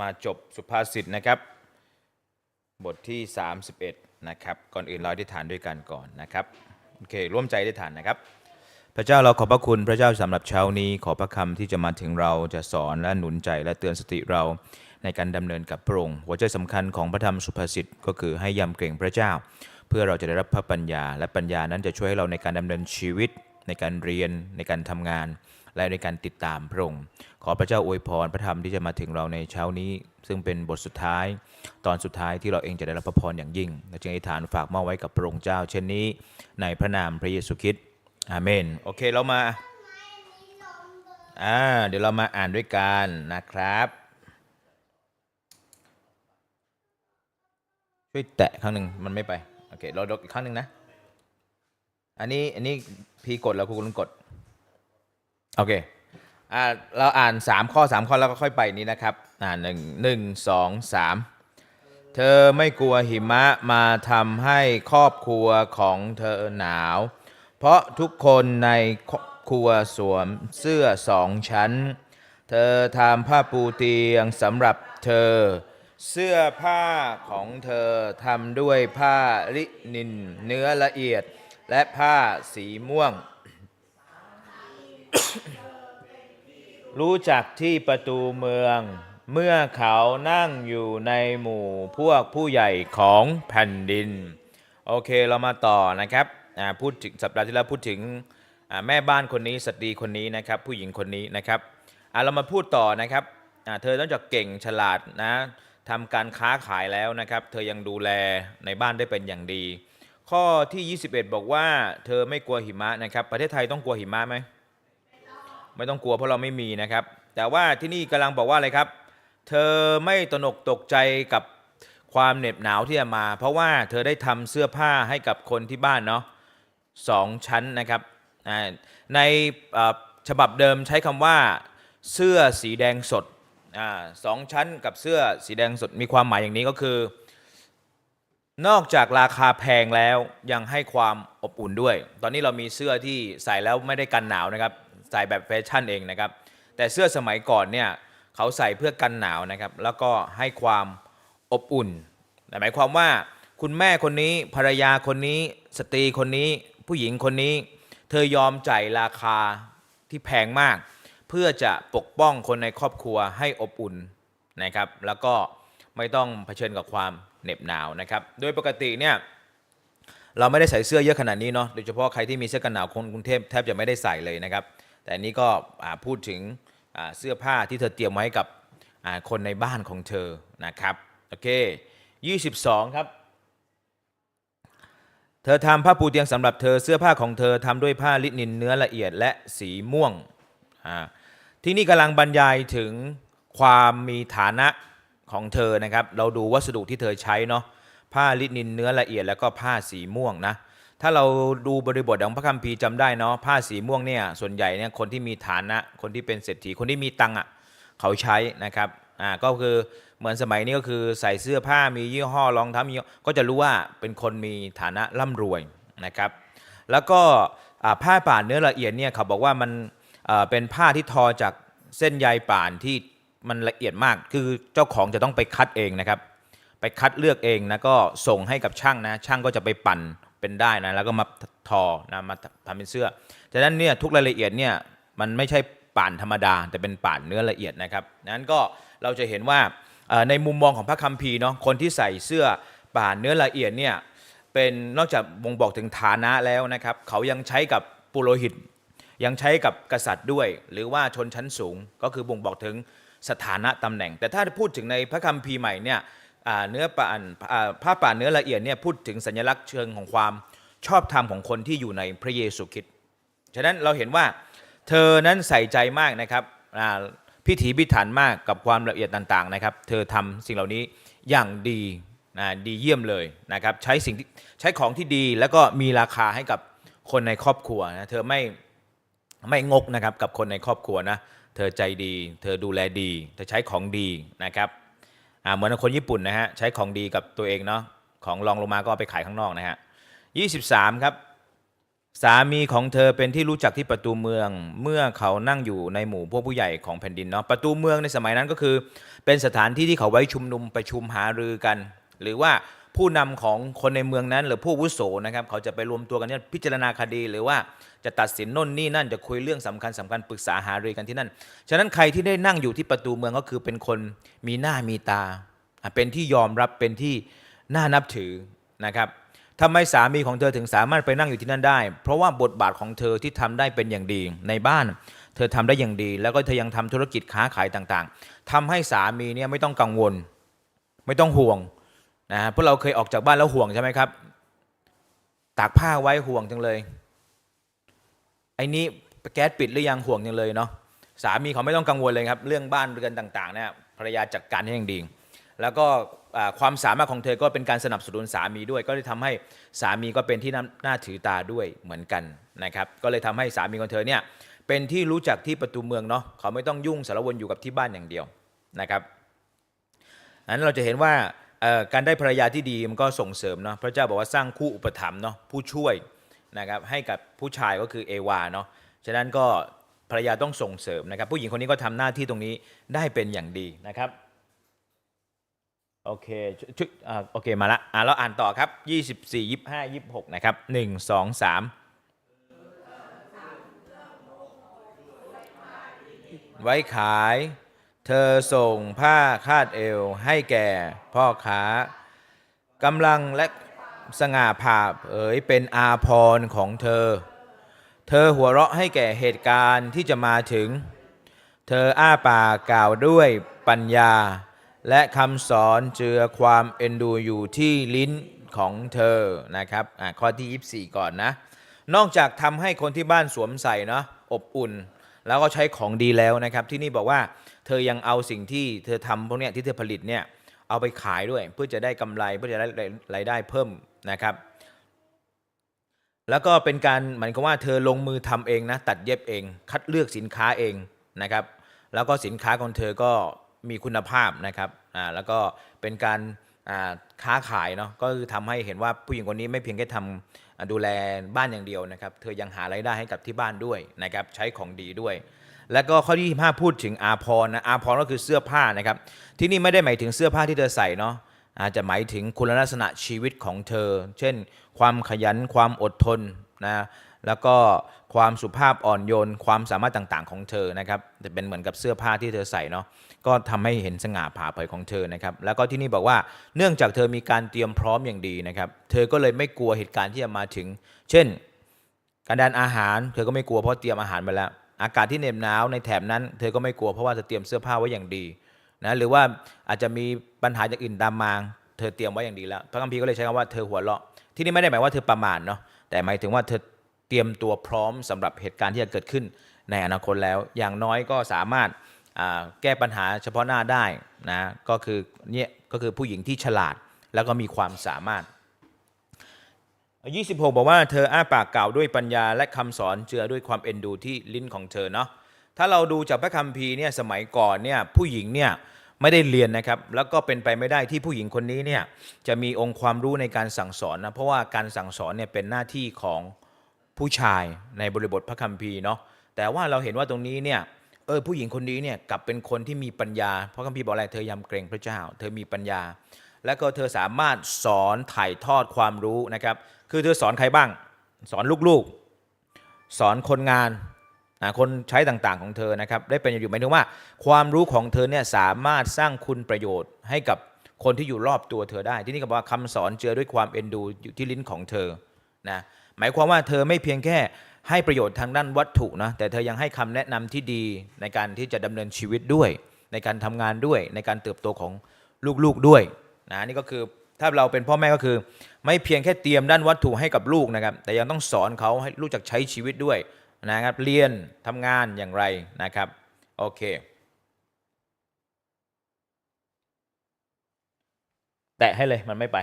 มาจบสุภาษิตนะครับ บทที่ 31 นะครับ ก่อนอื่นเราอธิษฐานด้วยกันก่อนนะครับ โอเค ร่วมใจอธิษฐานนะครับ พระเจ้าเราขอบพระคุณพระเจ้าสำหรับเช้านี้ ขอพระคำที่จะมาถึงเราจะสอนและหนุนใจและเตือนสติเราในการดำเนินกับพระองค์หัวใจสำคัญของพระธรรมสุภาษิตก็คือให้ยำเกรงพระเจ้า เพื่อเราจะได้รับพระปัญญา และปัญญานั้นจะช่วยให้เราในการดำเนินชีวิต ในการเรียนในการทำงาน และในการติดตามพระองค์ ขอพระเจ้าอวยพรพระธรรมที่จะมาถึงเราในเช้านี้ ซึ่งเป็นบทสุดท้าย ตอนสุดท้ายที่เราเองจะได้รับพระพรอย่างยิ่งและจึงอธิษฐานฝากมอบไว้กับพระองค์เจ้า เช่นนี้ ในพระนามพระเยซูคริสต์อาเมน โอเคเรามาอ่าเดี๋ยวเรามาอ่านด้วยกันนะครับช่วยแตะครั้งหนึ่งมันไม่ไป โอเค เราดกอีกครั้งหนึ่งนะ อันนี้อันนี้พีกดแล้วคุณกด โอเคอ่าเราอ่านสามข้อสามข้อแล้วก็ค่อยไปนี้นะครับ อ่าหนึ่งหนึ่งสองสามเธอไม่กลัวหิมะมาทำให้ครอบครัวของเธอหนาว เพราะทุกคนในครัวสวมเสื้อสองชั้น เธอทำผ้าปูเตียงสำหรับเธอ เสื้อผ้าของเธอทำด้วยผ้าลินินเนื้อละเอียดและผ้าสีม่วง รู้จักที่ประตูเมือง เมื่อเขานั่งอยู่ในหมู่พวกผู้ใหญ่ของแผ่นดิน โอเคเรามาต่อนะครับพูดถึงสัปดาห์ที่แล้วพูดถึงแม่บ้านคนนี้สตรีคนนี้นะครับ ผู้หญิงคนนี้นะครับเรามาพูดต่อนะครับเธอนอกจากเก่งฉลาดนะทำการค้าขายแล้วนะครับ เธอยังดูแลในบ้านได้เป็นอย่างดี ข้อที่ 21 บอกว่า เธอไม่กลัวหิมะนะครับ ประเทศไทยต้องกลัวหิมะไหม ไม่ต้องกลัวเพราะเราไม่มีนะครับ แต่ว่าที่นี่กำลังบอกว่าอะไรครับ เธอไม่ตนกตกใจกับความเหน็บหนาวที่จะมา เพราะว่าเธอได้ทำเสื้อผ้าให้กับคนที่บ้านเนาะสองชั้นนะครับ ในฉบับเดิมใช้คำว่า เสื้อสีแดงสดอสองชั้นกับเสื้อสีแดงสดมีความหมายอย่างนี้ก็คือ นอกจากราคาแพงแล้วยังให้ความอบอุ่นด้วย ตอนนี้เรามีเสื้อที่ใส่แล้วไม่ได้กันหนาวนะครับ ใส่แบบแฟชั่นเองนะครับ แต่เสื้อสมัยก่อนเนี่ยเขาใส่เพื่อกันหนาวนะครับ แล้วก็ให้ความอบอุ่น หมายความว่าคุณแม่คนนี้ภรรยาคนนี้ สตรีคนนี้ ผู้หญิงคนนี้ เธอยอมจ่ายราคาที่แพงมาก เพื่อจะปกป้องคนในครอบครัวให้อบอุ่นนะครับ แล้วก็ไม่ต้องเผชิญกับความเหน็บหนาวนะครับ โดยปกติเนี่ยเราไม่ได้ใส่เสื้อเยอะขนาดนี้เนาะ โดยเฉพาะใครที่มีเสื้อกันหนาวคนกรุงเทพแทบจะไม่ได้ใส่เลยนะครับ แต่อันนี้ก็พูดถึงเสื้อผ้าที่เธอเตรียมไว้กับคนในบ้านของเธอนะครับโอเค 22 ครับ เธอทำผ้าปูเตียงสำหรับเธอเสื้อผ้าของเธอทำด้วยผ้าลินินเนื้อละเอียดและสีม่วงที่นี่กำลังบรรยายถึงความมีฐานะของเธอนะครับ เราดูวัสดุที่เธอใช้เนาะผ้าลินินเนื้อละเอียดแล้วก็ผ้าสีม่วงนะ ถ้าเราดูบริบทของพระคัมภีร์จำได้เนาะผ้าสีม่วงเนี่ยส่วนใหญ่เนี่ยคนที่มีฐานะ คนที่เป็นเศรษฐีคนที่มีตังค์อะเขาใช้นะครับอ่าก็คือเหมือนสมัยนี้ก็คือใส่เสื้อผ้ามียี่ห้อรองเท้ามีก็จะรู้ว่าเป็นคนมีฐานะร่ำรวยนะครับ แล้วก็ผ้าป่านเนื้อละเอียดเนี่ยเขาบอกว่ามันเป็นผ้าที่ทอจากเส้นใยป่านที่มันละเอียดมาก คือเจ้าของจะต้องไปคัดเองนะครับ ไปคัดเลือกเองนะก็ส่งให้กับช่างนะช่างก็จะไปปั่น เป็นได้นะแล้วก็มาทอนะมาทำเป็นเสื้อฉะนั้นเนี่ยทุกรายละเอียดเนี่ยมันไม่ใช่ป่านธรรมดา แต่เป็นป่านเนื้อละเอียดนะครับนั้นก็เราจะเห็นว่าในมุมมองของพระคัมภีร์เนาะคนที่ใส่เสื้อป่านเนื้อละเอียดเนี่ยเป็นนอกจากบ่งบอกถึงฐานะแล้วนะครับ เขายังใช้กับปุโรหิต ยังใช้กับกษัตริย์ด้วย หรือว่าชนชั้นสูงก็คือบ่งบอกถึงสถานะตำแหน่ง แต่ถ้าพูดถึงในพระคัมภีร์ใหม่เนี่ย เนื้อป่านผ้าป่านเนื้อละเอียดเนี่ยพูดถึงสัญลักษณ์เชิงของความชอบธรรมของคนที่อยู่ในพระเยซูคริสต์ฉะนั้นเราเห็นว่าเธอนั้นใส่ใจมากนะครับพิถีพิถันมากกับความละเอียดต่างๆนะครับ เธอทำสิ่งเหล่านี้อย่างดีนะดีเยี่ยมเลยนะครับใช้สิ่งใช้ของที่ดีแล้วก็มีราคาให้กับคนในครอบครัวนะเธอไม่ไม่งกนะครับกับคนในครอบครัวนะเธอใจดี เธอดูแลดี เธอใช้ของดีนะครับ เหมือนคนญี่ปุ่นนะฮะใช้ของดีกับตัวเองเนาะของรองลงมาก็ไปขายข้างนอกนะฮะ23 ครับ สามีของเธอเป็นที่รู้จักที่ประตูเมือง เมื่อเขานั่งอยู่ในหมู่พวกผู้ใหญ่ของแผ่นดินเนาะประตูเมืองในสมัยนั้นก็คือ เป็นสถานที่ที่เขาไว้ชุมนุมประชุมหารือกัน หรือว่า ผู้นำของคนในเมืองนั้น หรือผู้วุโสนะครับ เขาจะไปรวมตัวกันเนี่ยพิจารณาคดีหรือว่าจะตัดสินน่นนี่นั่นจะคุยเรื่องสำคัญสำคัญปรึกษาหารือกันที่นั่น ฉะนั้นใครที่ได้นั่งอยู่ที่ประตูเมืองก็คือเป็นคนมีหน้ามีตา เป็นที่ยอมรับเป็นที่น่านับถือนะครับทำไมสามีของเธอถึงสามารถไปนั่งอยู่ที่นั่นได้ เพราะว่าบทบาทของเธอที่ทำได้เป็นอย่างดีในบ้าน เธอทำได้อย่างดี แล้วก็เธอยังทำธุรกิจค้าขายต่างๆทำให้สามีเนี่ยไม่ต้องกังวล ไม่ต้องห่วง นะฮะพราะเราเคยออกจากบ้านแล้วห่วงใช่ไหมครับ ตากผ้าไว้ห่วงจังเลยไอ้นี้แก๊สปิดหรือยังห่วงจังเลยเนาะสามีเขาไม่ต้องกังวลเลยครับ เรื่องบ้านเรือนต่างๆเนี่ยภรรยาจัดการให้อย่างดี แล้วก็ความสามารถของเธอก็เป็นการสนับสนุนสามีด้วย ก็เลยทำให้สามีก็เป็นที่น่าถือตาด้วยเหมือนกันนะครับ ก็เลยทำให้สามีของเธอเนี่ยเป็นที่รู้จักที่ประตูเมืองเนาะเขาไม่ต้องยุ่งสารวนอยู่กับที่บ้านอย่างเดียวนะครับอันนั้นเราจะเห็นว่า การได้ภรรยาที่ดีมันก็ส่งเสริมเนาะพระเจ้าบอกว่าสร้างคู่อุปถัมภ์เนาะผู้ช่วยนะครับให้กับผู้ชายก็คือเอวาเนาะฉะนั้นก็ภรรยาต้องส่งเสริมนะครับ ผู้หญิงคนนี้ก็ทำหน้าที่ตรงนี้ได้เป็นอย่างดีนะครับโอเคชชอ่าโอเคมาละอ่าเราอ่านต่อครับ 24 25 26 นะครับ 1 2 3 ไว้ขาย เธอส่งผ้าคาดเอวให้แก่พ่อค้ากำลังและสง่าผ่าเผยเป็นอาพรณ์ของเธอ เธอหัวเราะให้แก่เหตุการณ์ที่จะมาถึง เธออ้าปากกล่าวด้วยปัญญา และคำสอนเจือความเอ็นดูอยู่ที่ลิ้นของเธอนะครับอะข้อที่ 24 ก่อนนะ นอกจากทำให้คนที่บ้านสวมใส่เนาะอบอุ่น แล้วก็ใช้ของดีแล้วนะครับ ที่นี่บอกว่า เธอยังเอาสิ่งที่เธอทำพวกเนี้ยที่เธอผลิตเนี่ยเอาไปขายด้วย เพื่อจะได้กำไรเพื่อจะได้รายได้เพิ่มนะครับ แล้วก็เป็นการเหมือนกับว่าเธอลงมือทำเองนะตัดเย็บเอง คัดเลือกสินค้าเองนะครับ แล้วก็สินค้าของเธอก็มีคุณภาพนะครับอ่าแล้วก็เป็นการอ่าค้าขายเนาะก็คือทำให้เห็นว่าผู้หญิงคนนี้ไม่เพียงแค่ทำดูแลบ้านอย่างเดียวนะครับ เธอยังหารายได้ให้กับที่บ้านด้วยนะครับ ใช้ของดีด้วย แล้วก็ข้อที่25พูดถึงอาพรนะอาพรก็คือเสื้อผ้านะครับ ที่นี่ไม่ได้หมายถึงเสื้อผ้าที่เธอใส่เนาะอาจจะหมายถึงคุณลักษณะชีวิตของเธอ เช่น ความขยันความอดทนนะแล้วก็ความสุภาพอ่อนโยน ความสามารถต่างๆ ของเธอนะครับจะเป็นเหมือนกับเสื้อผ้าที่เธอใส่เนาะก็ทำให้เห็นสง่าผ่าเผยของเธอนะครับ แล้วก็ที่นี่บอกว่าเนื่องจากเธอมีการเตรียมพร้อมอย่างดีนะครับ เธอก็เลยไม่กลัวเหตุการณ์ที่จะมาถึง เช่น การดานอาหาร เธอก็ไม่กลัวเพราะเตรียมอาหารมาแล้ว อากาศที่เหน็บหนาวในแถบนั้น เธอก็ไม่กลัวเพราะว่าเธอเตรียมเสื้อผ้าไว้อย่างดีนะหรือว่าอาจจะมีปัญหาอย่างอื่นตามมา เธอเตรียมไว้อย่างดีแล้ว พระคัมภีร์ก็เลยใช้คำว่าเธอหัวเราะ ที่นี่ไม่ได้หมายว่าเธอประมาทเนาะแต่หมายถึงว่าเธอเตรียมตัวพร้อมสำหรับเหตุการณ์ที่จะเกิดขึ้นในอนาคตแล้ว อย่างน้อยก็สามารถแก้ปัญหาเฉพาะหน้าได้นะก็คือเนี่ยก็คือผู้หญิงที่ฉลาดแล้วก็มีความสามารถ 26 บอกว่าเธออ้าปากกล่าวด้วยปัญญาและคำสอนเจือด้วยความเอ็นดูที่ลิ้นของเธอเนาะถ้าเราดูจากพระคัมภีร์เนี่ยสมัยก่อนเนี่ยผู้หญิงเนี่ยไม่ได้เรียนนะครับ แล้วก็เป็นไปไม่ได้ที่ผู้หญิงคนนี้เนี่ยจะมีองค์ความรู้ในการสั่งสอนนะเพราะว่าการสั่งสอนเนี่ยเป็นหน้าที่ของผู้ชายในบริบทพระคัมภีร์เนาะแต่ว่าเราเห็นว่าตรงนี้เนี่ยเออผู้หญิงคนนี้เนี่ยกลับเป็นคนที่มีปัญญาเพราะคัมภีร์บอกอะไรเธอยำเกรงพระเจ้า เธอมีปัญญา แล้วก็เธอสามารถสอนถ่ายทอดความรู้นะครับ คือเธอสอนใครบ้าง สอนลูกๆ สอนคนงานคนใช้ต่างๆของเธอนะครับได้เป็นอยู่หมายถึงว่า ความรู้ของเธอเนี่ยสามารถสร้างคุณประโยชน์ให้กับคนที่อยู่รอบตัวเธอได้ ที่นี่ก็บอกว่าคำสอนเจือด้วยความเอ็นดูอยู่ที่ลิ้นของเธอนะหมายความว่าเธอไม่เพียงแค่ให้ประโยชน์ทางด้านวัตถุนะแต่เธอยังให้คำแนะนำที่ดีในการที่จะดำเนินชีวิตด้วย ในการทำงานด้วยในการเติบโตของลูกๆด้วยนะนี่ก็คือถ้าเราเป็นพ่อแม่ก็คือ ไม่เพียงแค่เตรียมด้านวัตถุให้กับลูกนะครับ แต่ยังต้องสอนเขาให้รู้จักใช้ชีวิตด้วยนะครับ เรียนทำงานอย่างไรนะครับ โอเค แตะให้เลยมันไม่ไป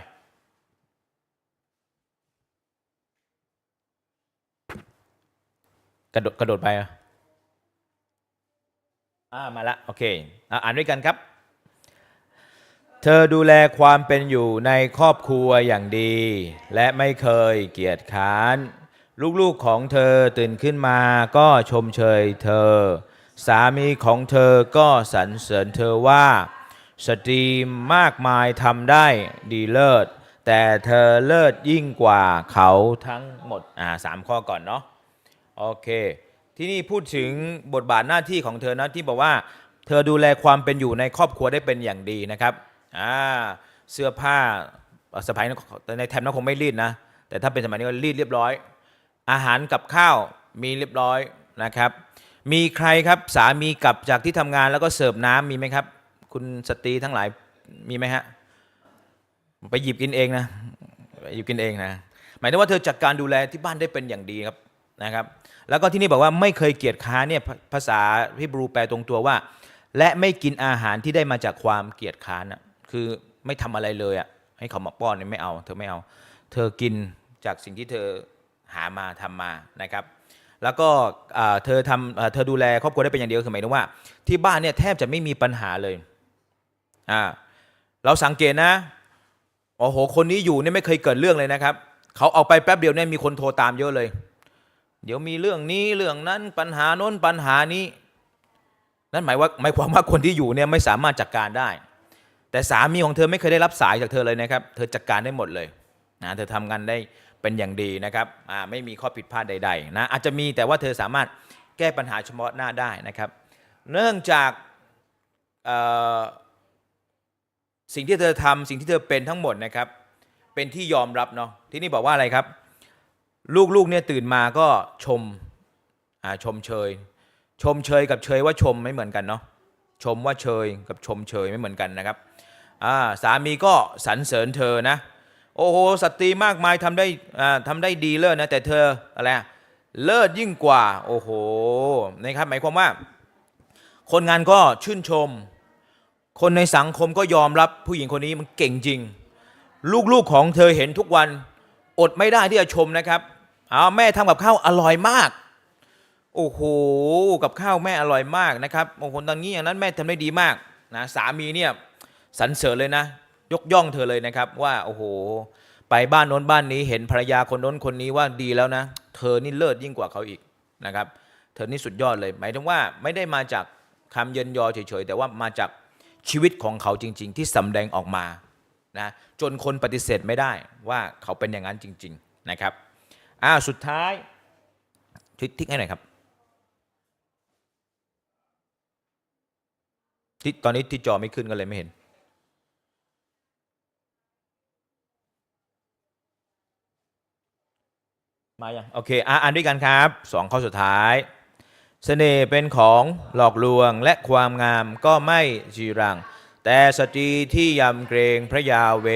กระโดดกระโดดไปอะอ่ามาละโอเคอ่านด้วยกันครับ เธอดูแลความเป็นอยู่ในครอบครัวอย่างดี และไม่เคยเกียจค้าน ลูกๆของเธอตื่นขึ้นมาก็ชมเชยเธอ สามีของเธอก็สรรเสริญเธอว่า สตรีมากมายทำได้ดีเลิศ แต่เธอเลิศยิ่งกว่าเขาทั้งหมด อ่าสามข้อก่อนเนาะโอเค ที่นี่พูดถึงบทบาทหน้าที่ของเธอนะที่บอกว่า เธอดูแลความเป็นอยู่ในครอบครัวได้เป็นอย่างดีนะครับ อ่าเสื้อผ้าสมัยในแถบนั้นคงไม่รีดนะ แต่ถ้าเป็นสมัยนี้ก็รีดเรียบร้อย อาหารกับข้าวมีเรียบร้อยนะครับ มีใครครับสามีกลับจากที่ทำงานแล้วก็เสิร์ฟน้ำมีไหมครับ คุณสตรีทั้งหลายมีไหมฮะไปหยิบกินเองนะไปหยิบกินเองนะหมายถึงว่าเธอจัดการดูแลที่บ้านได้เป็นอย่างดีครับนะครับ แล้วก็ที่นี่บอกว่าไม่เคยเกียจค้านเนี่ยภาภาษาฮิบรูแปลตรงตัวว่า และไม่กินอาหารที่ได้มาจากความเกียจค้านะ คือไม่ทำอะไรเลยอะให้เขามาป้อนเนี่ยไม่เอา เธอไม่เอา เธอกินจากสิ่งที่เธอหามาทำมานะครับ แล้วก็เธอทำเธอดูแลครอบครัวได้เป็นอย่างเดียวคือหมายถึงว่า ที่บ้านเนี่ยแทบจะไม่มีปัญหาเลยอ่าเราสังเกตนะโอ้โหคนนี้อยู่เนี่ยไม่เคยเกิดเรื่องเลยนะครับ เขาเอาไปแป๊บเดียวเนี่ยมีคนโทรตามเยอะเลย เดี๋ยวมีเรื่องนี้เรื่องนั้นปัญหาโน้นปัญหานี้ นั่นหมายว่าหมายความว่าคนที่อยู่เนี่ยไม่สามารถจัดการได้ แต่สามีของเธอไม่เคยได้รับสายจากเธอเลยนะครับ เธอจัดการได้หมดเลยนะเธอทำงานได้เป็นอย่างดีนะครับไม่มีข้อผิดพลาดใดๆนะอาจจะมีแต่ว่าเธอสามารถแก้ปัญหาเฉพาะหน้าได้นะครับ เนื่องจากสิ่งที่เธอทำสิ่งที่เธอเป็นทั้งหมดนะครับ เป็นที่ยอมรับเนาะที่นี่บอกว่าอะไรครับ ลูกๆเนี่ยตื่นมาก็ชมชมเชย ชมเชยกับเชยว่าชมไม่เหมือนกันเนาะชมว่าเชยกับชมเชยไม่เหมือนกันนะครับ สามีก็สรรเสริญเธอนะ โอ้โหสตรีมากมายทำได้ทำได้ดีเลิศนะ แต่เธออะไรเลิศยิ่งกว่า โอ้โหนะครับหมายความว่า คนงานก็ชื่นชม คนในสังคมก็ยอมรับผู้หญิงคนนี้มันเก่งจริง ลูกๆของเธอเห็นทุกวัน อดไม่ได้ที่จะชมนะครับเอาแม่ทำกับข้าวอร่อยมากโอ้โห กับข้าวแม่อร่อยมากนะครับบางคนตอนนี้อย่างนั้นแม่ทำได้ดีมากนะ สามีเนี่ย สรรเสริญเลยนะ ยกย่องเธอเลยนะครับ ว่าโอ้โห ไปบ้านโน้นบ้านนี้เห็นภรรยาคนโน้นคนนี้ว่าดีแล้วนะ เธอนี่เลิศยิ่งกว่าเขาอีกนะครับ เธอนี่สุดยอดเลย หมายถึงว่าไม่ได้มาจากคำเยินยอเฉยๆแต่ว่ามาจากชีวิตของเขาจริง ๆ ที่สำแดงออกมานะจนคนปฏิเสธไม่ได้ว่าเขาเป็นอย่างนั้นจริง ๆนะครับอ่าสุดท้ายทิกทิกให้หน่อยครับที่ตอนนี้ที่จอไม่ขึ้นก็เลยไม่เห็น มาอยังโอเคอ่านด้วยกันครับสองข้อสุดท้ายเสน่ห์เป็นของหลอกลวงและความงามก็ไม่จีรัง แต่สตรีที่ยำเกรงพระยาเว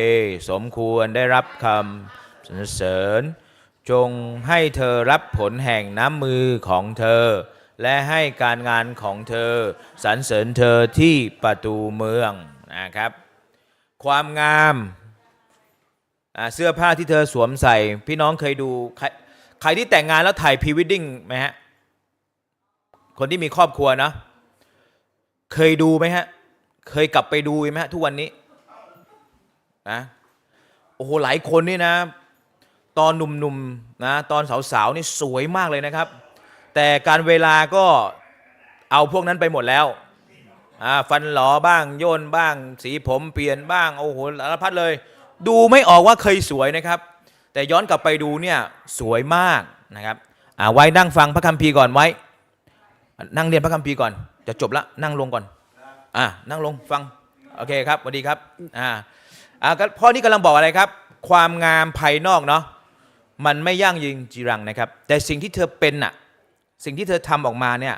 สมควรได้รับคำสรรเสริญ จงให้เธอรับผลแห่งน้ำมือของเธอ และให้การงานของเธอสรรเสริญเธอที่ประตูเมืองนะครับ ความงามเสื้อผ้าที่เธอสวมใส่ พี่น้องเคยดู ใครที่แต่งงานแล้วถ่ายพรีวิดดิ้งไหมฮะ คนที่มีครอบครัวนะ เคยดูไหมฮะ เคยกลับไปดูไหมฮะ ทุกวันนี้นะโอ้โหหลายคนนี่นะ ตอนหนุ่มๆนะตอนสาวๆนี่สวยมากเลยนะครับ แต่การเวลาก็เอาพวกนั้นไปหมดแล้วอ่าฟันหลอบ้างโยนบ้าง สีผมเปลี่ยนบ้าง โอ้โหสารพัดเลย ดูไม่ออกว่าเคยสวยนะครับ แต่ย้อนกลับไปดูเนี่ยสวยมากนะครับไว้นั่งฟังพระคัมภีร์ก่อนไว้ นั่งเรียนพระคัมภีร์ก่อน จะจบละนั่งลงก่อนอ่านั่งลงฟังโอเคครับสวัสดีครับอ่าอ่าพ่อนี่กำลังบอกอะไรครับ ความงามภายนอกเนาะมันไม่ยั่งยืนจีรังนะครับ แต่สิ่งที่เธอเป็นน่ะสิ่งที่เธอทำออกมาเนี่ย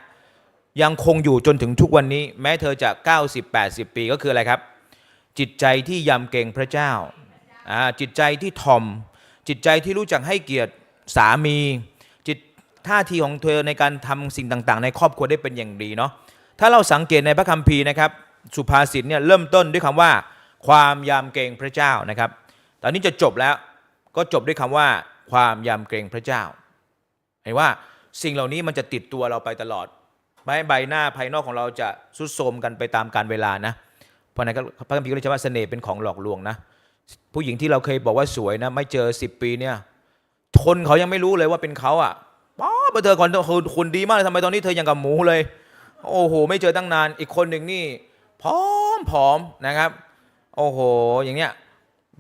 ยังคงอยู่จนถึงทุกวันนี้ แม้เธอจะ 90 80 ปีก็คืออะไรครับ จิตใจที่ยำเกรงพระเจ้าอ่าจิตใจที่ทอม จิตใจที่รู้จักให้เกียรติสามี จิตท่าทีของเธอในการทำสิ่งต่าง ๆ ในครอบครัวได้เป็นอย่างดีเนาะถ้าเราสังเกตในพระคัมภีร์นะครับ สุภาษิตเนี่ยเริ่มต้นด้วยคำว่า ความยำเกรงพระเจ้านะครับ ตอนนี้จะจบแล้วก็จบด้วยคำว่าความยำเกรงพระเจ้าเห็นว่าสิ่งเหล่านี้มันจะติดตัวเราไปตลอดไม่ใบหน้าภายนอกของเราจะสุดโทมกันไปตามการเวลานะ เพราะนั้นพระคัมภีร์ก็เลยใช้ว่าเสน่ห์เป็นของหลอกลวงนะ ผู้หญิงที่เราเคยบอกว่าสวยนะ ไม่เจอ10ปีเนี่ยทนเขายังไม่รู้เลยว่าเป็นเขาอะป๊าเธอคนคุณคุณดีมากเลยทำไมตอนนี้เธอยังกับหมูเลย โอ้โห ไม่เจอตั้งนาน อีกคนหนึ่งนี่ผอมผอมนะครับ โอ้โห อย่างเนี้ย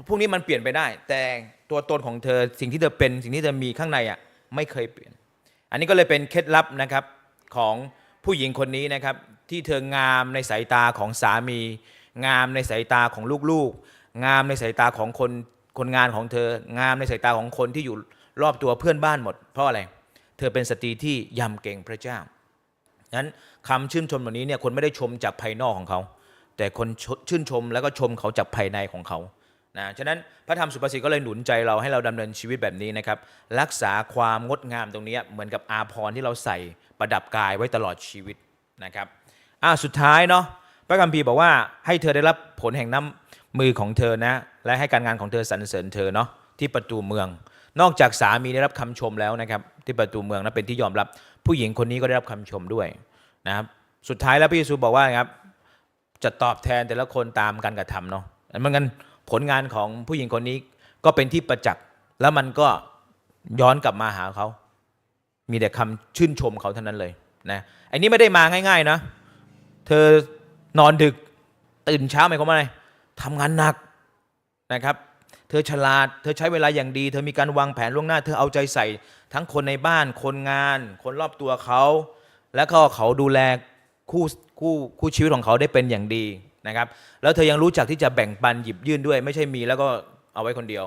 พวกนี้มันเปลี่ยนไปได้ แต่ตัวตนของเธอสิ่งที่เธอเป็นสิ่งที่เธอมีข้างในอะไม่เคยเปลี่ยน อันนี้ก็เลยเป็นเคล็ดลับนะครับของผู้หญิงคนนี้นะครับ ที่เธองามในสายตาของสามี งามในสายตาของลูกๆ งามในสายตาของคนคนงานของเธอ งามในสายตาของคนที่อยู่รอบตัวเพื่อนบ้านหมด เพราะอะไร เธอเป็นสตรีที่ยำเก่งพระเจ้านั้นคำชื่นชมเหล่านี้เนี่ยคนไม่ได้ชมจากภายนอกของเขา แต่คนชชื่นชมแล้วก็ชมเขาจากภายในของเขานะฉะนั้นพระธรรมสุภาษิตก็เลยหนุนใจเราให้เราดำเนินชีวิตแบบนี้นะครับ รักษาความงดงามตรงนี้เหมือนกับอาภรณ์ที่เราใส่ประดับกายไว้ตลอดชีวิตนะครับอ่าสุดท้ายเนาะพระคัมภีร์บอกว่าให้เธอได้รับผลแห่งน้ำ มือของเธอนะ และให้การงานของเธอสรรเสริญเธอเนาะที่ประตูเมือง นอกจากสามีได้รับคำชมแล้วนะครับ ที่ประตูเมืองนั้นเป็นที่ยอมรับ ผู้หญิงคนนี้ก็ได้รับคำชมด้วยนะครับสุดท้ายแล้วพระเยซูบอกว่าครับจะตอบแทนแต่ละคนตามการกระทำเนาะมือนกันผลงานของผู้หญิงคนนี้ก็เป็นที่ประจักษ์แล้วมันก็ย้อนกลับมาหาเขา มีแต่คำชื่นชมเขาเท่านั้นเลยนะไอ้นี้ไม่ได้มาง่าย ๆ นะ เธอนอนดึกตื่นเช้าหมายความว่าอะไร ทำงานหนักนะครับ เธอฉลาด เธอใช้เวลาอย่างดี เธอมีการวางแผนล่วงหน้า เธอเอาใจใส่ ทั้งคนในบ้าน คนงาน คนรอบตัวเขา แล้วก็เขาดูแลคู่คู่คู่ชีวิตของเขาได้เป็นอย่างดีนะครับ แล้วเธอยังรู้จักที่จะแบ่งปันหยิบยื่นด้วย ไม่ใช่มีแล้วก็เอาไว้คนเดียว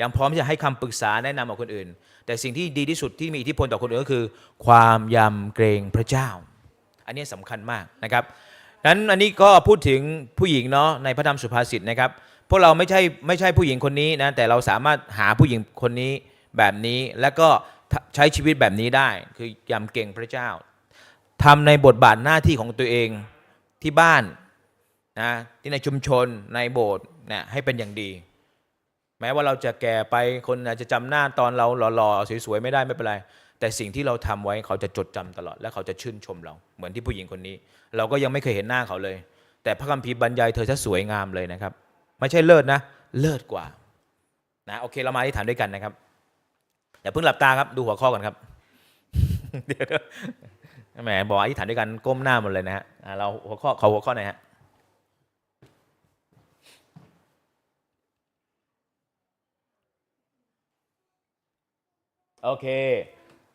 ยังพร้อมที่จะให้คำปรึกษาแนะนำกับคนอื่น แต่สิ่งที่ดีที่สุดที่มีอิทธิพลต่อคนอื่นก็คือ ความยำเกรงพระเจ้า อันนี้สำคัญมากนะครับ นั้นอันนี้ก็พูดถึงผู้หญิงเนาะในพระธรรมสุภาษิตนะครับ พวกเราไม่ใช่ไม่ใช่ผู้หญิงคนนี้นะแต่เราสามารถหาผู้หญิงคนนี้แบบนี้ แล้วก็ใช้ชีวิตแบบนี้ได้ คือยำเกรงพระเจ้าทำในบทบาทหน้าที่ของตัวเองที่บ้านนะที่ในชุมชนในโบสถ์เนี่ยให้เป็นอย่างดี แม้ว่าเราจะแก่ไปคนอาจจะจำหน้าตอนเราหล่อๆสวยๆไม่ได้ไม่เป็นไร แต่สิ่งที่เราทำไว้เขาจะจดจำตลอด และเขาจะชื่นชมเรา เหมือนที่ผู้หญิงคนนี้ เราก็ยังไม่เคยเห็นหน้าเขาเลย แต่พระคัมภีร์บรรยายเธอซะสวยงามเลยนะครับ ไม่ใช่เลิศนะ เลิศกว่านะโอเคเรามาอธิษฐานด้วยกันนะครับอย่าเพิ่งหลับตาครับดูหัวข้อก่อนครับเดี๋ยวแหมบอกอธิษฐานด้วยกันก้มหน้าหมดเลยนะฮะเราหัวข้อเขาหัวข้อไหนอยฮะโอเค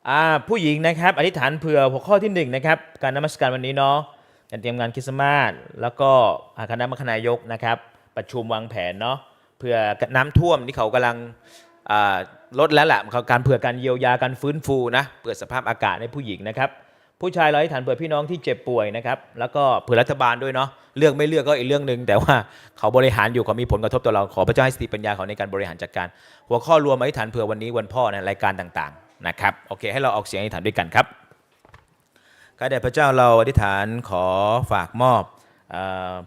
อ่าผู้หญิงนะครับอธิษฐานเผื่อหัวข้อที่หนึ่งนะครับการนมัสการวันนี้เนาะการเตรียมงานคริสต์มาสแล้วก็คณะมรคนายกนะครับ ประชุมวางแผนเนาะเผื่อน้ำท่วมที่เขากำลังลดแล้วแหละเขาการเผื่อการเยียวยาการฟื้นฟูนะเผื่อสภาพอากาศให้ผู้หญิงนะครับ ผู้ชายเราอธิษฐานเผื่อพี่น้องที่เจ็บป่วยนะครับ แล้วก็เผื่อรัฐบาลด้วยเนาะเลือกไม่เลือกก็อีกเรื่องหนึ่งแต่ว่าเขาบริหารอยู่เขามีผลกระทบต่อเราขอพระเจ้าให้สติปัญญาเขาในการบริหารจัดการ หัวข้อรวมอธิษฐานเผื่อวันนี้วันพ่อในรายการต่างๆ นะครับโอเค ให้เราออกเสียงอธิษฐานด้วยกันครับข้าแต่พระเจ้าเราอธิษฐานขอฝากมอบอ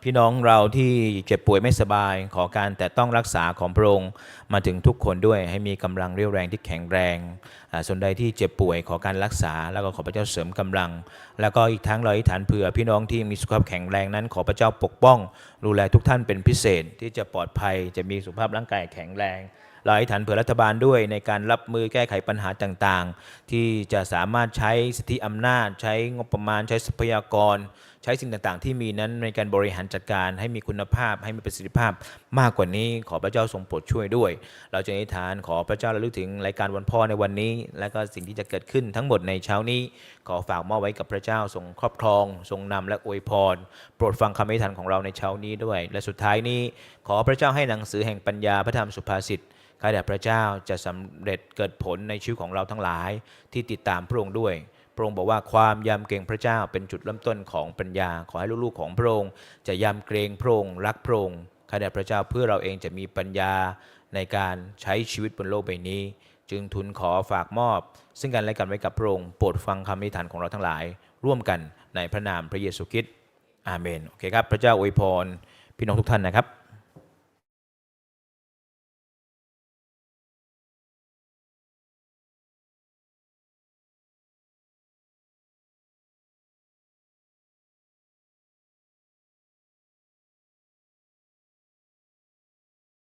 พี่น้องเราที่เจ็บป่วยไม่สบาย ขอการแต่ต้องรักษาของพระองค์มาถึงทุกคนด้วยให้มีกำลังเรี่ยวแรงที่แข็งแรง ส่วนใดที่เจ็บป่วยขอการรักษา แล้วก็ขอพระเจ้าเสริมกำลัง แล้วก็อีกทั้งเราอธิษฐานเผื่อพี่น้องที่มีสุขภาพแข็งแรงนั้น ขอพระเจ้าปกป้องดูแลทุกท่านเป็นพิเศษที่จะปลอดภัยจะมีสุขภาพร่างกายแข็งแรง เราอธิษฐานเผื่อรัฐบาลด้วยในการรับมือแก้ไขปัญหาต่างๆ ที่จะสามารถใช้สิทธิอำนาจ ใช้งบประมาณใช้ทรัพยากร ใช้สิ่งต่างๆ ที่มีนั้นในการบริหารจัดการให้มีคุณภาพ ให้มีประสิทธิภาพมากกว่านี้ขอพระเจ้าทรงโปรดช่วยด้วย เราจะอธิษฐานขอพระเจ้าระลึกถึงรายการวันพ่อในวันนี้ และก็สิ่งที่จะเกิดขึ้นทั้งหมดในเช้านี้ ขอฝากมอบไว้กับพระเจ้าทรงครอบครอง ทรงนำและอวยพร โปรดฟังคำอธิษฐานของเราในเช้านี้ด้วย และสุดท้ายนี้ขอพระเจ้าให้หนังสือแห่งปัญญาพระธรรมสุภาษิต ข้าแต่พระเจ้าจะสำเร็จเกิดผลในชีวิตของเราทั้งหลายที่ติดตามพระองค์ด้วย พระองค์บอกว่าความยำเกรงพระเจ้าเป็นจุดเริ่มต้นของปัญญา ขอให้ลูกๆของพระองค์จะยำเกรงพระองค์รักพระองค์ข้าแต่พระเจ้าเพื่อเราเองจะมีปัญญาในการใช้ชีวิตบนโลกใบนี้ จึงทูลขอฝากมอบ ซึ่งกันและกันไว้กับพระองค์โปรดฟังคำอธิษฐานของเราทั้งหลาย ร่วมกันในพระนามพระเยซูคริสต์อาเมนโอเคครับ พระเจ้าอวยพรพี่น้องทุกท่านนะครับ